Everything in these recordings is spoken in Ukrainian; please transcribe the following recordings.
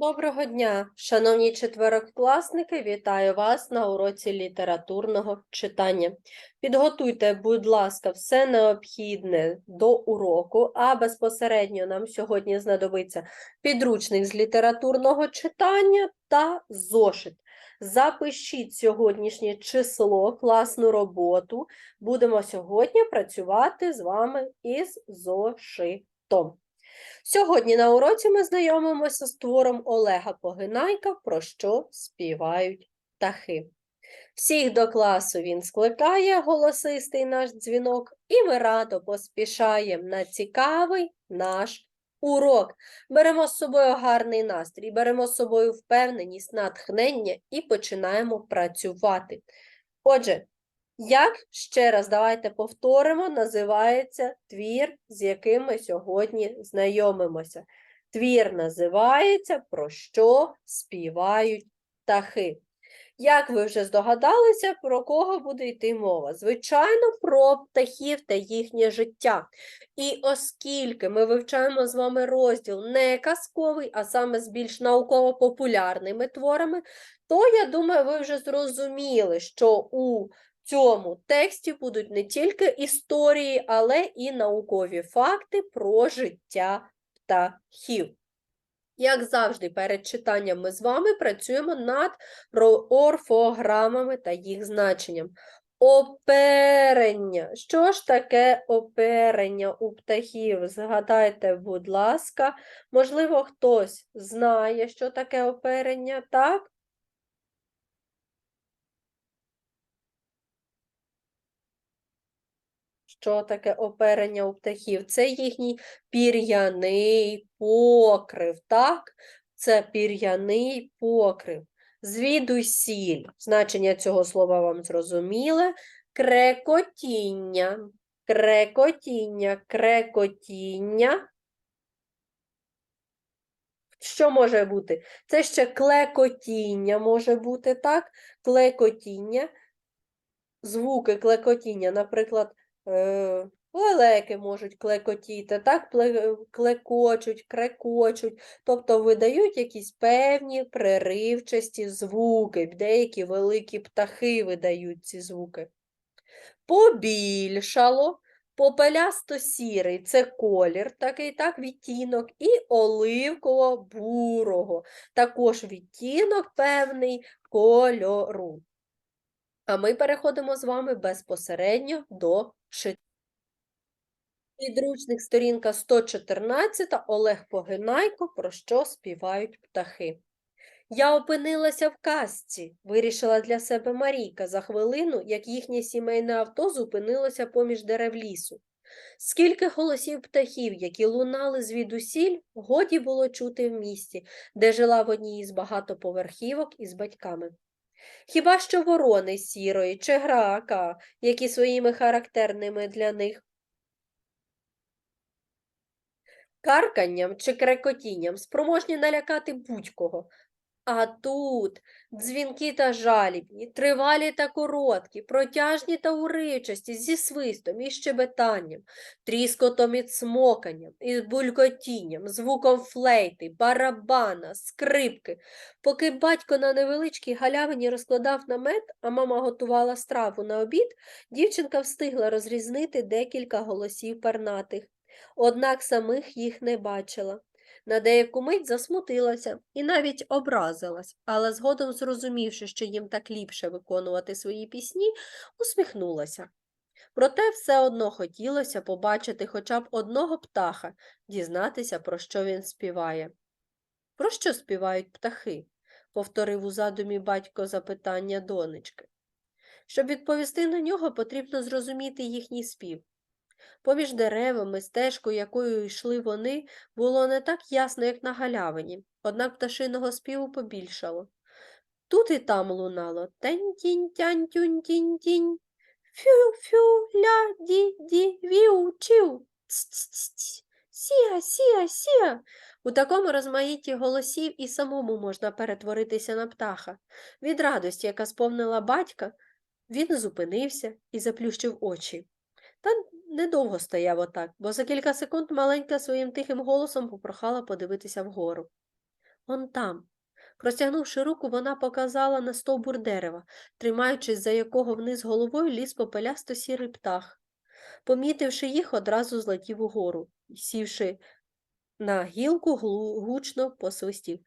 Доброго дня, шановні четверокласники, вітаю вас на уроці літературного читання. Підготуйте, будь ласка, все необхідне до уроку, а безпосередньо нам сьогодні знадобиться підручник з літературного читання та зошит. Запишіть сьогоднішнє число, класну роботу. Будемо сьогодні працювати з вами із зошитом. Сьогодні на уроці ми знайомимося з твором Олега Погинайка «Про що співають птахи». Всіх до класу він скликає голосистий наш дзвінок, і ми радо поспішаємо на цікавий наш урок. Беремо з собою гарний настрій, беремо з собою впевненість, натхнення і починаємо працювати. Отже, як ще раз давайте повторимо, називається твір, з яким ми сьогодні знайомимося. Твір називається Про що співають птахи. Як ви вже здогадалися, про кого буде йти мова? Звичайно, про птахів та їхнє життя. І оскільки ми вивчаємо з вами розділ не казковий, а саме з більш науково-популярними творами, то я думаю, ви вже зрозуміли, що у цьому тексті будуть не тільки історії, але і наукові факти про життя птахів. Як завжди, перед читанням ми з вами працюємо над орфограмами та їх значенням. Оперення. Що ж таке оперення у птахів? Згадайте, будь ласка, можливо, хтось знає, що таке оперення, так? Що таке оперення у птахів? Це їхній пір'яний покрив, так? Це пір'яний покрив. Звідусіль. Значення цього слова вам зрозуміле. Крекотіння. Крекотіння, крекотіння. Що може бути? Це ще клекотіння може бути, так? Клекотіння. Звуки клекотіння, наприклад, лелеки можуть клекотіти, так, клекочуть, крекочуть, тобто видають якісь певні преривчасті звуки, деякі великі птахи видають ці звуки. Побільшало, попелясто-сірий це колір, такий так, відтінок, і оливково-бурого, також відтінок певний кольору. А ми переходимо з вами безпосередньо до. Підручник сторінка 114 Олег Погинайко Про що співають птахи. Я опинилася в казці, вирішила для себе Марійка за хвилину, як їхнє сімейне авто зупинилося поміж дерев лісу. Скільки голосів птахів, які лунали звідусіль, годі було чути в місті, де жила в одній із багатоповерхівок із батьками. Хіба що ворони сірої чи грака, які своїми характерними для них карканням чи крекотінням спроможні налякати будь-кого, а тут дзвінки та жалібні, тривалі та короткі, протяжні та уривчасті, зі свистом і щебетанням, тріскотом і цмоканням, і булькотінням, звуком флейти, барабана, скрипки. Поки батько на невеличкій галявині розкладав намет, а мама готувала страву на обід, дівчинка встигла розрізнити декілька голосів пернатих. Однак самих їх не бачила. На деяку мить засмутилася і навіть образилась, але згодом, зрозумівши, що їм так ліпше виконувати свої пісні, усміхнулася. Проте все одно хотілося побачити хоча б одного птаха, дізнатися, про що він співає. Про що співають птахи? повторив у задумі батько запитання донечки. Щоб відповісти на нього, потрібно зрозуміти їхній спів. Поміж деревами, стежкою, якою йшли вони, було не так ясно, як на галявині, однак пташиного співу побільшало. Тут і там лунало тень тінь тянь тюнь тінь тінь фю фю ля ді ді віу чіу сія сія сія. У такому розмаїтті голосів і самому можна перетворитися на птаха. Від радості, яка сповнила батька, він зупинився і заплющив очі. Та недовго стояв отак, бо за кілька секунд маленька своїм тихим голосом попрохала подивитися вгору. Он там. Простягнувши руку, вона показала на стовбур дерева, тримаючись за якого вниз головою ліз попелясто сірий птах. Помітивши їх, одразу злетів угору і, сівши на гілку, гучно посвистів.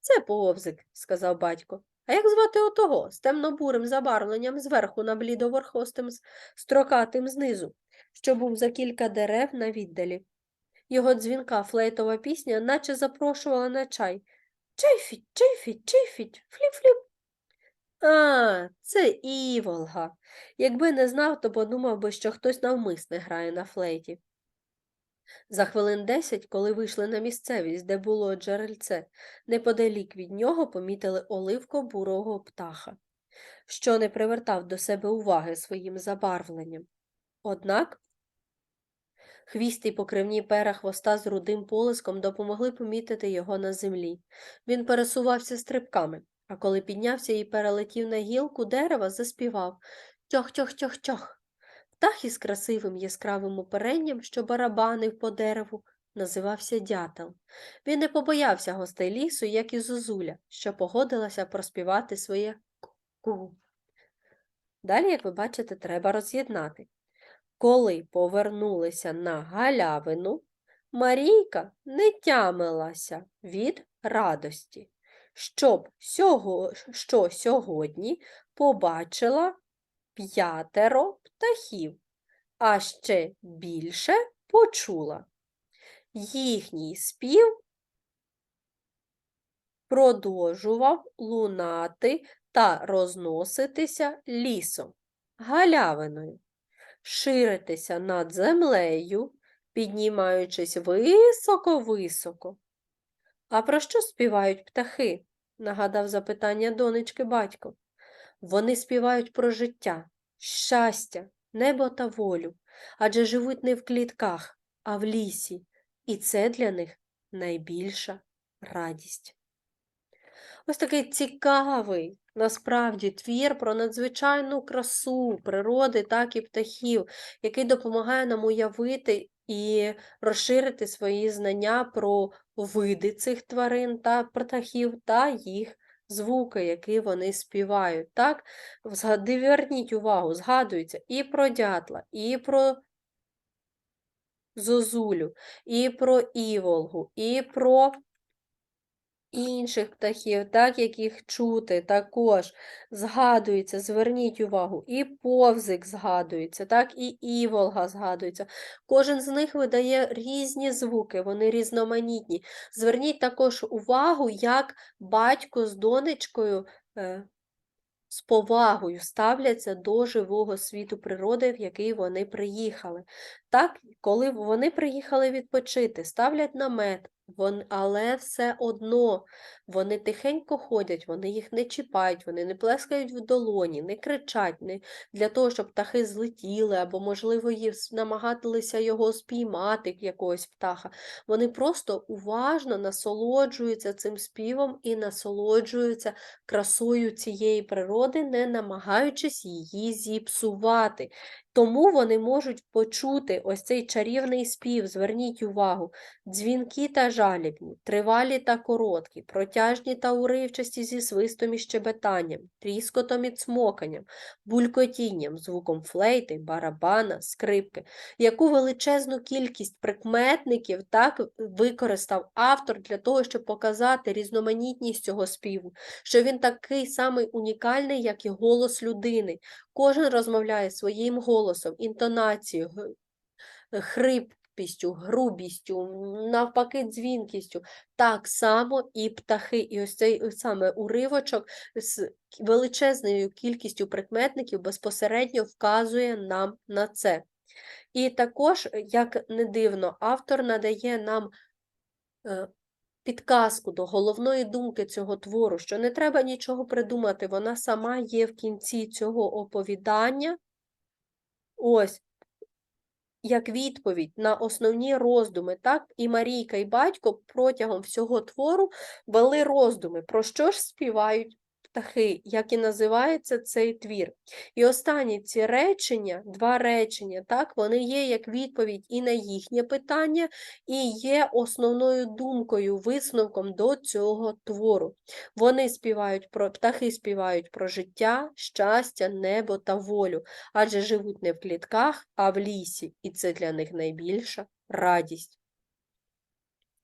Це повзик, сказав батько. А як звати отого з темно-бурим забарвленням зверху на блідоверхостим строкатим знизу, що був за кілька дерев на віддалі? Його дзвінка флейтова пісня наче запрошувала на чай. Чайфіть, чайфіть, чайфіть, фліп-фліп. А, це Іволга. Якби не знав, то подумав би, що хтось навмисне грає на флейті. За хвилин десять, коли вийшли на місцевість, де було джерельце, неподалік від нього помітили оливко-бурого птаха, що не привертав до себе уваги своїм забарвленням. Однак хвіст і покривні пера хвоста з рудим полиском допомогли помітити його на землі. Він пересувався стрибками, а коли піднявся і перелетів на гілку дерева, заспівав тьох-тьох-тьох-тьох. Птах із красивим яскравим оперенням, що барабанив по дереву, називався дятел. Він не побоявся гостей лісу, як і Зозуля, що погодилася проспівати своє ку. Далі, як ви бачите, треба роз'єднати. Коли повернулися на галявину, Марійка не тямилася від радості, щоб сього, що сьогодні побачила п'ятеро птахів, а ще більше почула. Їхній спів продовжував лунати та розноситися лісом, галявиною, ширитися над землею, піднімаючись високо-високо. А про що співають птахи? нагадав запитання донечки батько. Вони співають про життя, щастя, небо та волю, адже живуть не в клітках, а в лісі, і це для них найбільша радість. Ось такий цікавий, насправді, твір про надзвичайну красу природи, так і птахів, який допомагає нам уявити і розширити свої знання про види цих тварин та птахів та їх звуки, які вони співають. Так? Зверніть увагу, згадується і про дятла, і про зозулю, і про іволгу, і про інших птахів, так, яких чути також згадується, зверніть увагу, і повзик згадується, так, і іволга згадується. Кожен з них видає різні звуки, вони різноманітні. Зверніть також увагу, як батько з донечкою е, з повагою ставляться до живого світу природи, в який вони приїхали. Так, коли вони приїхали відпочити, ставлять намет, вон, але все одно вони тихенько ходять, вони їх не чіпають, вони не плескають в долоні, не кричать не для того, щоб птахи злетіли, або, можливо, їх намагалися його спіймати, якогось птаха. Вони просто уважно насолоджуються цим співом і насолоджуються красою цієї природи, не намагаючись її зіпсувати. Тому вони можуть почути ось цей чарівний спів, зверніть увагу, дзвінки та жалібні, тривалі та короткі, протяжні та уривчасті зі свистом і щебетанням, тріскотом і цмоканням, булькотінням, звуком флейти, барабана, скрипки. Яку величезну кількість прикметників так використав автор для того, щоб показати різноманітність цього співу, що він такий самий унікальний, як і голос людини. Кожен розмовляє своїм голосом, інтонацією, хрипкістю, грубістю, навпаки, дзвінкістю. Так само і птахи. І ось цей саме уривочок з величезною кількістю прикметників безпосередньо вказує нам на це. І також, як не дивно, автор надає нам е, підказку до головної думки цього твору, що не треба нічого придумати, вона сама є в кінці цього оповідання. Ось, як відповідь на основні роздуми, так, і Марійка, і батько протягом всього твору вели роздуми, про що ж співають птахи, як і називається цей твір. І останні ці речення, два речення, так, вони є як відповідь і на їхнє питання, і є основною думкою, висновком до цього твору. Вони співають про птахи співають про життя, щастя, небо та волю, адже живуть не в клітках, а в лісі, і це для них найбільша радість.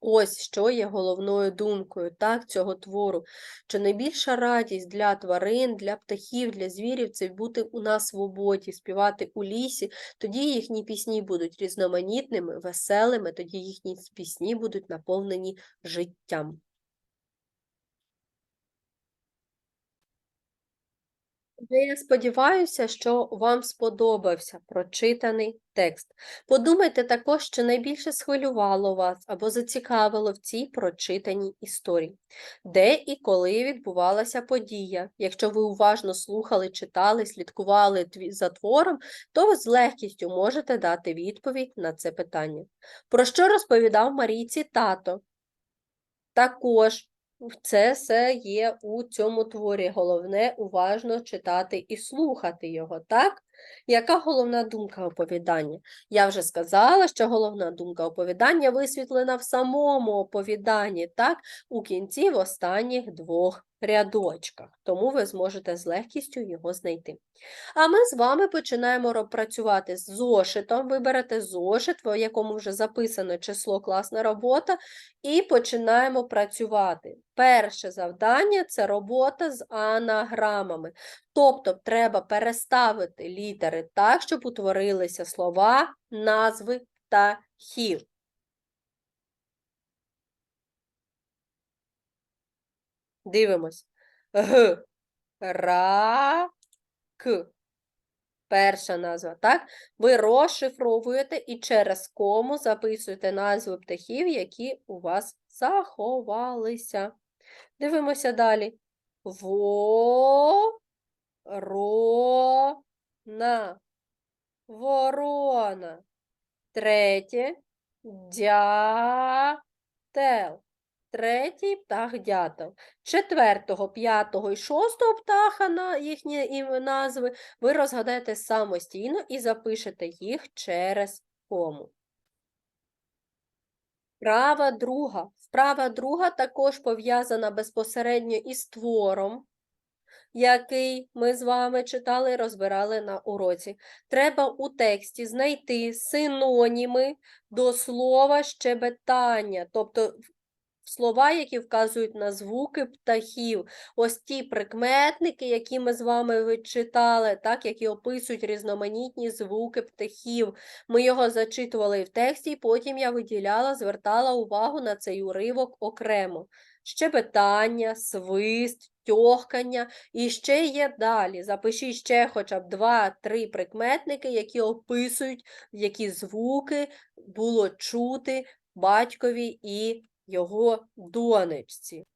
Ось що є головною думкою так, цього твору, що найбільша радість для тварин, для птахів, для звірів це бути у нас свободі, співати у лісі, тоді їхні пісні будуть різноманітними, веселими, тоді їхні пісні будуть наповнені життям. Я сподіваюся, що вам сподобався прочитаний текст. Подумайте також, що найбільше схвилювало вас або зацікавило в цій прочитаній історії, де і коли відбувалася подія. Якщо ви уважно слухали, читали, слідкували за твором, то ви з легкістю можете дати відповідь на це питання. Про що розповідав Марійці тато? Також це все є у цьому творі. Головне уважно читати і слухати його, так? Яка головна думка оповідання? Я вже сказала, що головна думка оповідання висвітлена в самому оповіданні, так? У кінці в останніх двох рядочках, тому ви зможете з легкістю його знайти. А ми з вами починаємо працювати з зошитом. Виберете зошит, в якому вже записано число класна робота, і починаємо працювати. Перше завдання це робота з анаграмами. Тобто треба переставити літери так, щоб утворилися слова, назви птахів. Дивимось. Г, ра, к. Перша назва, так? Ви розшифровуєте і через кому записуєте назви птахів, які у вас заховалися. Дивимося далі. Во, ро, на. Ворона. Третє. Дятел. Третій птах дятел. Четвертого, п'ятого і шостого птаха на їхні назви ви розгадаєте самостійно і запишете їх через кому. Вправа друга. Вправа друга також пов'язана безпосередньо із твором, який ми з вами читали і розбирали на уроці. Треба у тексті знайти синоніми до слова щебетання, тобто слова, які вказують на звуки птахів. Ось ті прикметники, які ми з вами вичитали, так, які описують різноманітні звуки птахів. Ми його зачитували в тексті, і потім я виділяла, звертала увагу на цей уривок окремо. Щебетання, свист, тьохкання. І ще є далі. Запишіть ще хоча б два-три прикметники, які описують, які звуки було чути батькові і його донечці.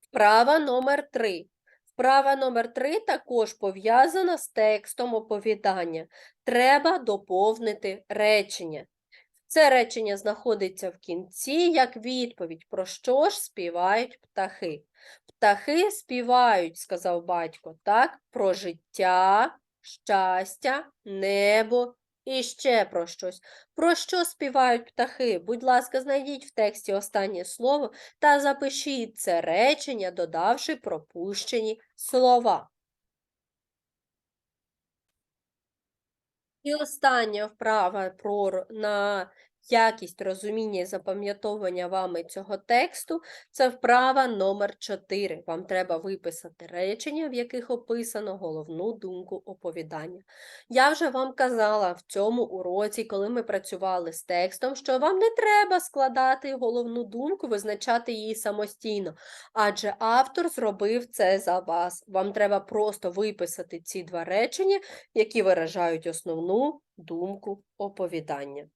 Вправа номер 3. Вправа номер 3 також пов'язана з текстом оповідання. Треба доповнити речення. Це речення знаходиться в кінці як відповідь, про що ж співають птахи. Птахи співають, сказав батько, так, про життя, щастя, небо і ще про щось. Про що співають птахи? Будь ласка, знайдіть в тексті останнє слово та запишіть це речення, додавши пропущені слова. І остання вправа про на якість розуміння і запам'ятовування вами цього тексту це вправа номер 4. Вам треба виписати речення, в яких описано головну думку оповідання. Я вже вам казала в цьому уроці, коли ми працювали з текстом, що вам не треба складати головну думку, визначати її самостійно, адже автор зробив це за вас. Вам треба просто виписати ці два речення, які виражають основну думку оповідання.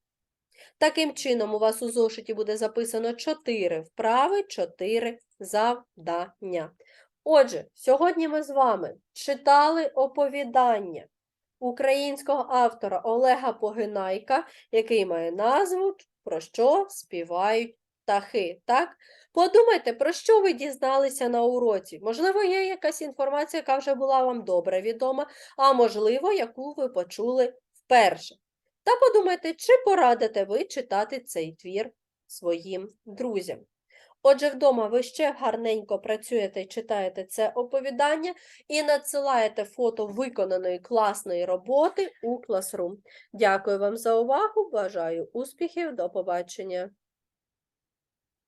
Таким чином, у вас у зошиті буде записано 4 вправи, 4 завдання. Отже, сьогодні ми з вами читали оповідання українського автора Олега Погинайка, який має назву Про що співають птахи, так? Подумайте, про що ви дізналися на уроці. Можливо, є якась інформація, яка вже була вам добре відома, а можливо, яку ви почули вперше. Та подумайте, чи порадите ви читати цей твір своїм друзям. Отже, вдома ви ще гарненько працюєте і читаєте це оповідання і надсилаєте фото виконаної класної роботи у Classroom. Дякую вам за увагу, бажаю успіхів, до побачення!